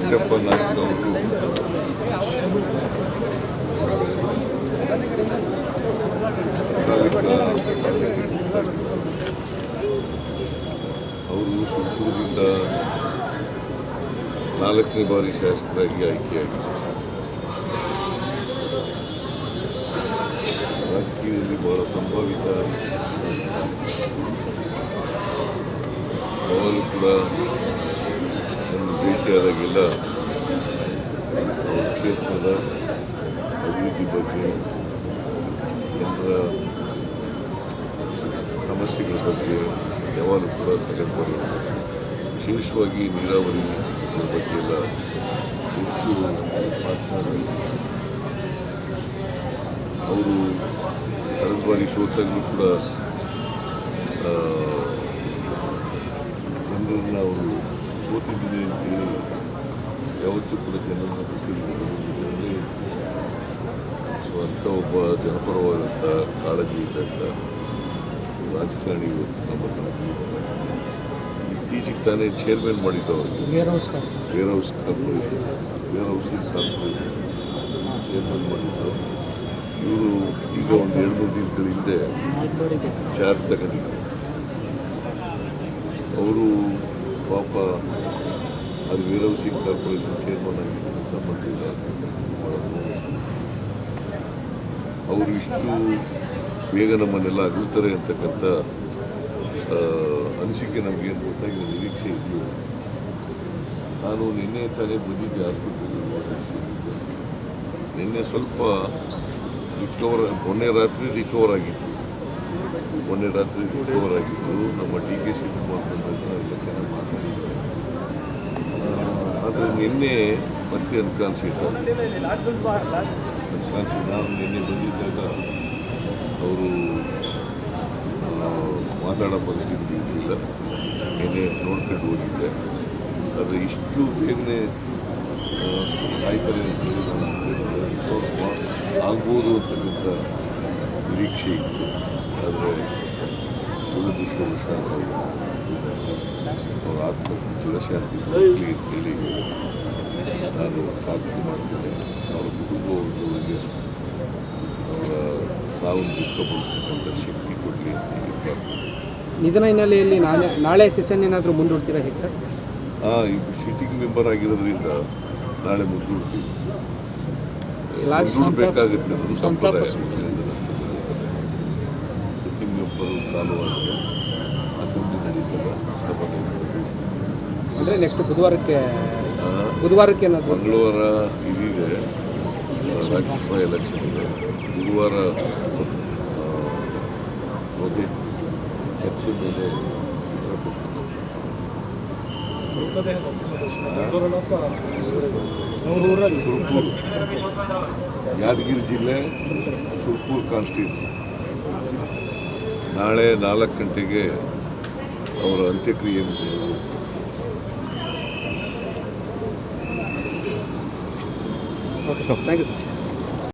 ವೆಂಕಟಪ್ಪ ನಾಯ್ಕ ಅವರು ಅವರು ನಾಲ್ಕನೇ ಬಾರಿ ಶಾಸಕರಾಗಿ ಆಯ್ಕೆಯಾಗಿದ್ದಾರೆ ರಾಜಕೀಯದಲ್ಲಿ ಬಹಳ ಸಂಭಾವಿತ ಯಾವಾಗಲೂ ಕೂಡ ನನ್ನ ಭೇಟಿಯಾದಾಗೆಲ್ಲ ಅವರ ಕ್ಷೇತ್ರದ ಅಭಿವೃದ್ಧಿ ಬಗ್ಗೆ ಜನರ ಸಮಸ್ಯೆಗಳ ಬಗ್ಗೆ ಯಾವಾಗಲೂ ಕೂಡ ತಲೆಬರು. ವಿಶೇಷವಾಗಿ ನೀರಾವರಿ ಬಗ್ಗೆ ಎಲ್ಲ ಹೆಚ್ಚು ಮಾತನಾಡಿ. ಅವರು ಕಳೆದ ಬಾರಿ ಸೋತಾಗಲೂ ಕೂಡ ಅವರು ಸೋತಿದ್ದೀನಿ ಅಂತೇಳಿ ಯಾವತ್ತೂ ಕೂಡ ಜನರನ್ನು ಬಿಟ್ಟಿದ್ದಾರೆ ಸೊ ಅಂಥ ಒಬ್ಬ ಜನಪರವಾದಂಥ ಕಾಳಜಿ ಇದ್ದಂಥ ರಾಜಕಾರಣಿ ಇವತ್ತು ನಮ್ಮನ್ನು ಇತ್ತೀಚೆಗೆ ತಾನೇ ಚೇರ್ಮನ್ ಮಾಡಿದ್ದವರಿಗೆ ವೇರ್ ಹೌಸ್ ಕರ್ warehouse corporation warehousing corporation chairman ಮಾಡಿದ್ರು ಇವರು ಈಗ ಒಂದು ಎರಡು ಮೂರು ದಿನಗಳ ಹಿಂದೆ ಚಾರ್ಜ್ ತಗೊಂಡಿದ್ದರು. ಅವರು ಪಾಪ ಅದು ವೀರವ್ ಸಿಂಗ್ ಕಾರ್ಪೊರೇಷನ್ ಚೇರ್ಮನ್ ಆಗಿ ಕೆಲಸ ನೋವು. ಅವರು ಇಷ್ಟು ಬೇಗ ನಮ್ಮನ್ನೆಲ್ಲ ಅಗಲ್ತಾರೆ ಅಂತಕ್ಕಂಥ ಅನಿಸಿಕೆ ನಮಗೇನು ಗೊತ್ತಾಗಿಲ್ಲ, ನಿರೀಕ್ಷೆ ಇರಲಿಲ್ಲ ನಾನು ನಿನ್ನೆ ತಾನೇ ಬಂದಿದ್ದೆ ಆಸ್ಪತ್ರೆಗೆ, ನಿನ್ನೆ ಸ್ವಲ್ಪ ರಿಕವರ್ ಮೊನ್ನೆ ರಾತ್ರಿ ರಿಕವರ್ ಆಗಿತ್ತು ಮೊನ್ನೆ ರಾತ್ರಿ ರಿಕವರ್ ಆಗಿದ್ದರು ನಮ್ಮ ಡಿ ಕೆ ಶಿವಕುಮಾರ್ ಬಂದಾಗ ಎಲ್ಲ ಚೆನ್ನಾಗಿ ಮಾತಾಡಿದ್ದಾರೆ ಆದರೆ ನಿನ್ನೆ ಮತ್ತೆ ಅನ್ಕಾನ್ಸಿಯಸ್ ಅನ್ಕಾನ್ಸಿಯಸ್ ನಾನು ನಿನ್ನೆ ಬಂದಿದ್ದಾಗ ಅವರು ಮಾತಾಡೋ ಪರಿಸ್ಥಿತಿ ಇರಲಿಲ್ಲ. ನಿನ್ನೆ ನೋಡ್ಕೊಂಡು ಹೋಗಿದ್ದೆ. ಆದರೆ ಇಷ್ಟು ಬೇಗನೆ ಸಾಯ್ತಾರೆ ಅಂತೇಳಿ ನಾನು. ಆಗ್ಬೋದು ಅಂತಕ್ಕಂಥ ನಿರೀಕ್ಷೆ ಇತ್ತು. ಆದರೆ ದುರದೃಷ್ಟವಶ ಅವರು ಆತ್ಮಕ್ಕೆ ಚಿರಶಾಂತಿ ದೊರಕಲಿ ಅಂತೇಳಿ ನಾನು ಪ್ರಾರ್ಥನೆ ಮಾಡ್ತೇನೆ. ಅವರ ಅವರ ಸಾವನ್ನು ದುಃಖಪಡಿಸ್ತಕ್ಕಂಥ ಶಕ್ತಿ ಕೊಡಲಿ ಅಂತೇಳಿ ಪ್ರಾರ್ಥನೆ ನಿಧನ ಹಿನ್ನೆಲೆಯಲ್ಲಿ ನಾಳೆ ನಾಳೆ ಸೆಷನ್ ಏನಾದರೂ ಮುಂದೂಡ್ತೀರಾ ಹೇಗೆ ಸರ್? ಹಾಂ ಈಗ ಸಿಟ್ಟಿಂಗ್ ಮೆಂಬರ್ ಆಗಿರೋದ್ರಿಂದ ನಾಳೆ ಮುಂದೂಡ್ತೀವಿ. ಬೇಕಾಗುತ್ತೆ ಅದು ಸಂಪ್ರದಾಯ. ಮೆಂಬರ್ ಕಾಲುವಾಗಿ ಅಸೆಂಬ್ಲಿ ನಡೆಸಲ್ಲ ಸಭೆ ಅಂದರೆ ನೆಕ್ಸ್ಟ್ ಬುಧವಾರಕ್ಕೆ ಬುಧವಾರಕ್ಕೆ ಏನಾದರೂ? ಮಂಗಳವಾರ ಇದಿದೆ. ರಾಜ್ಯಸಭಾ ಎಲೆಕ್ಷನ್ ಇದೆ. ಗುರುವಾರ ಬಜೆಟ್ ಚರ್ಚೆ ಮೇಲೆ ಯಾದಗಿರಿ ಜಿಲ್ಲೆ ಸುರ್ಪುರ್ ಕಾನ್ಸ್ಟಿಟ್ಯೂನ್ಸಿ ನಾಳೆ ನಾಲ್ಕು ಗಂಟೆಗೆ ಅವರ ಅಂತ್ಯಕ್ರಿಯೆ okay sir thank you sir